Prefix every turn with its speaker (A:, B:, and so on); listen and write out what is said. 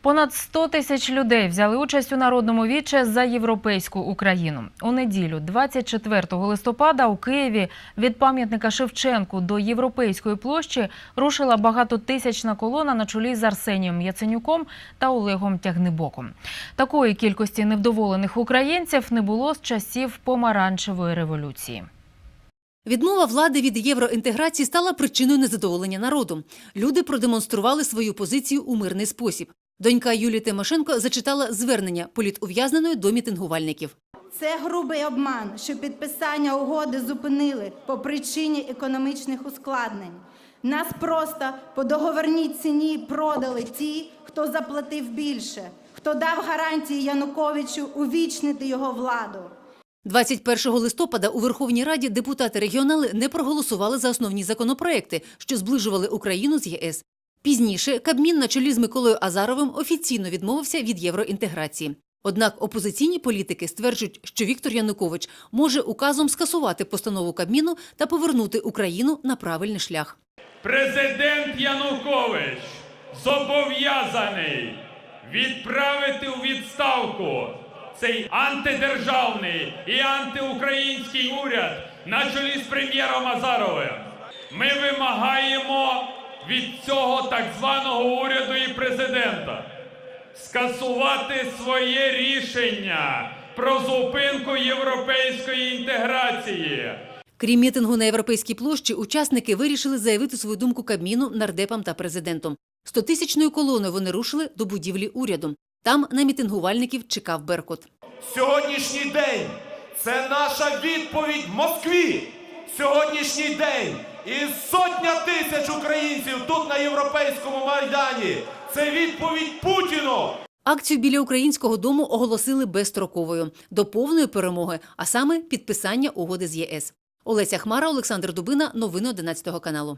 A: Понад 100 тисяч людей взяли участь у народному віче за європейську Україну. У неділю, 24 листопада, у Києві від пам'ятника Шевченку до європейської площі рушила багатотисячна колона на чолі з Арсенієм Яценюком та Олегом Тягнебоком. Такої кількості невдоволених українців не було з часів помаранчевої революції.
B: Відмова влади від євроінтеграції стала причиною незадоволення народу. Люди продемонстрували свою позицію у мирний спосіб. Донька Юлії Тимошенко зачитала звернення політув'язненої до мітингувальників.
C: Це грубий обман, що підписання угоди зупинили по причині економічних ускладнень. Нас просто по договорній ціні продали ті, хто заплатив більше, хто дав гарантії Януковичу увічнити його владу.
B: 21 листопада у Верховній Раді депутати-регіонали не проголосували за основні законопроекти, що зближували Україну з ЄС. Пізніше Кабмін на чолі з Миколою Азаровим офіційно відмовився від євроінтеграції. Однак опозиційні політики стверджують, що Віктор Янукович може указом скасувати постанову Кабміну та повернути Україну на правильний шлях.
D: Президент Янукович зобов'язаний відправити у відставку цей антидержавний і антиукраїнський уряд на чолі з прем'єром Азаровим. Ми вимагаємо від цього так званого уряду і президента скасувати своє рішення про зупинку європейської інтеграції.
B: Крім мітингу на європейській площі, учасники вирішили заявити свою думку Кабміну, нардепам та президентом. Стотисячною колоною вони рушили до будівлі уряду. Там на мітингувальників чекав Беркут.
E: Сьогоднішній день це наша відповідь Москві. Сьогоднішній день і сотня тисяч українців тут на європейському майдані. Це відповідь Путіну.
B: Акцію біля українського дому оголосили безстроковою до повної перемоги, а саме підписання угоди з ЄС. Олеся Хмара, Олександр Дубина. Новини 11 каналу.